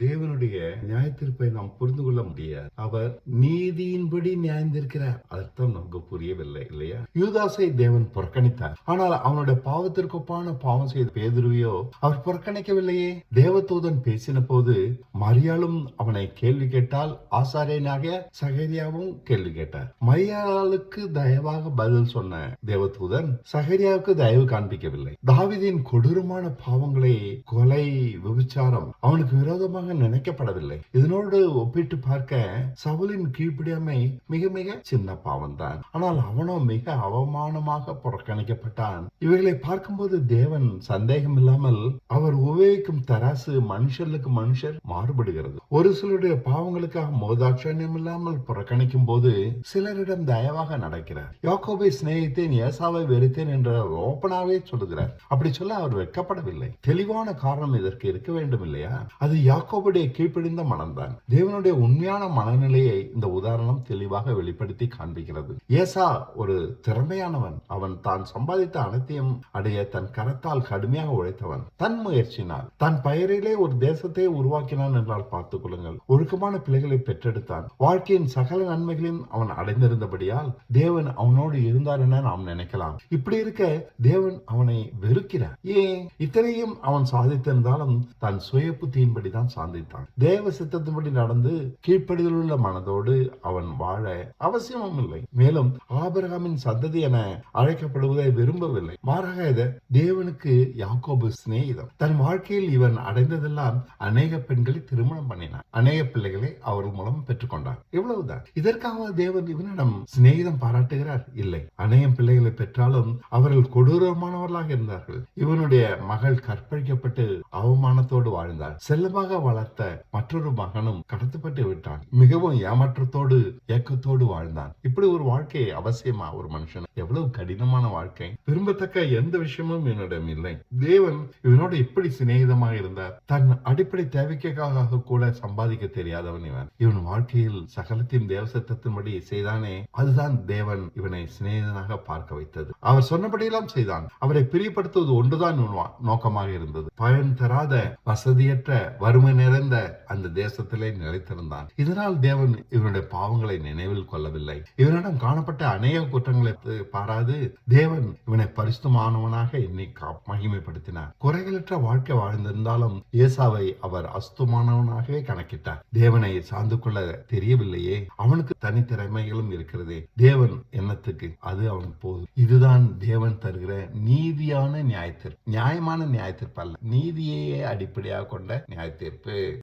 தேவனுடைய நியாயத்தீர்ப்பை நாம் புரிந்து கொள்ள முடியாது. அவர் நீதியின்படி நியாயந்திருக்கிறார். அர்த்தம் நமக்கு புரியவில்லை இல்லையா? யூதாசை தேவன் புறக்கணித்தார். ஆனால் அவனுடைய பாவத்திற்கொப்பான பாவம் செய்த பேதுருவையோ அவர் புறக்கணிக்கவில்லையே? தேவதூதன் பேசின போது மரியாளும் அவனை கேள்வி கேட்டால் ஆசாரியனாக சகரியாவும் கேள்வி கேட்டார். மரியாளுக்கு தயவாக பதில் சொன்ன தேவதூதன் சகரியாவுக்கு தயவு காண்பிக்கவில்லை. தாவிதின் கொடூரமான பாவங்களை கொலை விபச்சாரம். அவனுக்கு விரோதமாக நினைக்கப்படவில்லை. இதனோடு ஒப்பிட்டு பார்க்க சவுலின் கீழ்ப்படியாமை மிக மிக சின்ன பாவம் தான் ஆனால் அவனோ மிக அவமானமாக புறக்கணிக்கப்பட்டான். இவைகளை பார்க்கும்போது தேவன் சந்தேகம் இல்லாமல் அவர் உபயோகிக்கும் தராசு மனுஷர்களுக்கு மனுஷர் மாறுபடுகிறது. ஒரு சிலருடைய பாவங்களுக்காக மோதாட்சண்யம் இல்லாமல் புறக்கணிக்கும் போது சிலரிடம் தயவாக நடக்கிறார். யோகோபை சிநேகித்தேன் ஏசாவை வெறுத்தேன் என்ற ஓப்பனாவே சொல்லுகிறார். அப்படி சொல்ல அவர் வெட்கப்படவில்லை. தெளிவான காரணம் இதற்கு. இருக்க வேண்டும் இல்லையா அது யாக்கோபுடைய கீழ்ப்பிடிந்த மனம்தான். தேவனுடைய உண்மையான மனநிலையை இந்த உதாரணம் தெளிவாக வெளிப்படுத்தி காண்பிக்கிறது. ஏசா ஒரு திறமையானவன். அவன் தான் சம்பாதித்த அனைத்தையும் அடைய தன் கரத்தால் கடுமையாக உழைத்தவன். தன் முயற்சினால் தன் பெயரிலே ஒரு தேசத்தை உருவாக்கினான் என்றால் பார்த்துக் கொள்ளுங்கள். ஒழுக்கமான பிள்ளைகளை பெற்றெடுத்தான். வாழ்க்கையின் சகல நன்மைகளையும் அவன் அடைந்திருந்தபடியால் தேவன் அவனோடு இருந்தார் என நாம் நினைக்கலாம். இப்படி இருக்க தேவன் அவனை வெறுக்கிறார். ஏன்? இத்தனையும் அவன் சாதித்திருந்தாலும் தன் சுய புத்தியின்படி தான் சாந்தித்தான். தேவ சித்தத்தின்படி நடந்து கீழ்ப்படிதல் உள்ள மனதோடு அவன் வாழ அவசியமும் இல்லை. மேலும் ஆபரகாமின் சந்ததி என அழைக்கப்படுவதை விரும்பவில்லை. மாறாக இத தேவனுக்கு யாக்கோபு சிநேகிதம். தன் வாழ்க்கையில் இவன் அடைந்ததெல்லாம் அநேக பெண்களை திருமணம் பண்ணினார் அநேக பிள்ளைகளை அவர் மூலம் பெற்றுக்கொண்டார். இவ்வளவுதான். இதற்காக தேவன் இவனிடம் சிநேகிதம் பாராட்டுகிறார்? இல்லை. அநேக பிள்ளைகளை பெற்றாலும் அவர்கள் கொடூரமானவர்களாக இருந்தார்கள். இவனுடைய மகள் கற்பழிக்கப்பட்டு அவமான அவமானத்தோடு வாழ்ந்தாள். செல்லமாக வளர்த்த மற்றொரு மகனும் கடத்தப்பட்டு விட்டான். மிகவும் ஏமாற்றத்தோடு ஏக்கத்தோடு வாழ்ந்தான். இப்படி ஒரு வாழ்க்கை அவசியமா ஒரு மனுஷன்? எவ்வளவு கடினமான வாழ்க்கை. விரும்பத்தக்க எந்த விஷயமும் இவனிடம் இல்லை. தேவன் இவனோடு எப்படி சிநேகிதமாக இருந்தார். தன் அடிப்படை தேவைக்காக கூட சம்பாதிக்க தெரியாதவன் இவன். இவன் வாழ்க்கையில் சகலத்தின் தேவ சத்தத்தின்படி செய்தானே அதுதான் தேவன் இவனை சிநேகிதனாக பார்க்க வைத்தது. அவர் சொன்னபடியெல்லாம் செய்தான். அவரை பிரியப்படுத்துவது ஒன்றுதான் நோக்கமாக இருந்தது. பயன் தராத வசதியற்ற வறுமை நிறைந்த அந்த தேசத்திலே நிலைத்திருந்தான். இதனால் தேவன் இவனுடைய பாவங்களை நினைவில் கொள்ளவில்லை. இவனிடம் காணப்பட்ட அநேக குற்றங்களை பாராது தேவன் இவனை பரிசுமானவனாக எண்ணி கா- மகிமைப்படுத்தினார். குறைகளற்ற வாழ்க்கை வாழ்ந்திருந்தாலும் ஏசாவை அவர் அஸ்துமானவனாகவே கணக்கிட்டார். தேவனை சார்ந்து கொள்ள தெரியவில்லையே. அவனுக்கு தனித்திறமைகளும் இருக்கிறது. தேவன் எண்ணத்துக்கு அது அவனுக்கு போதும். இதுதான் தேவன் தருகிற நீதியான நியாயத்தீர்ப்பு நியாயமான நியாயத்தீர்ப்பு அல்ல. நீதியையே அடிப்படையாக கொண்ட நியாயத்தீர்ப்பு.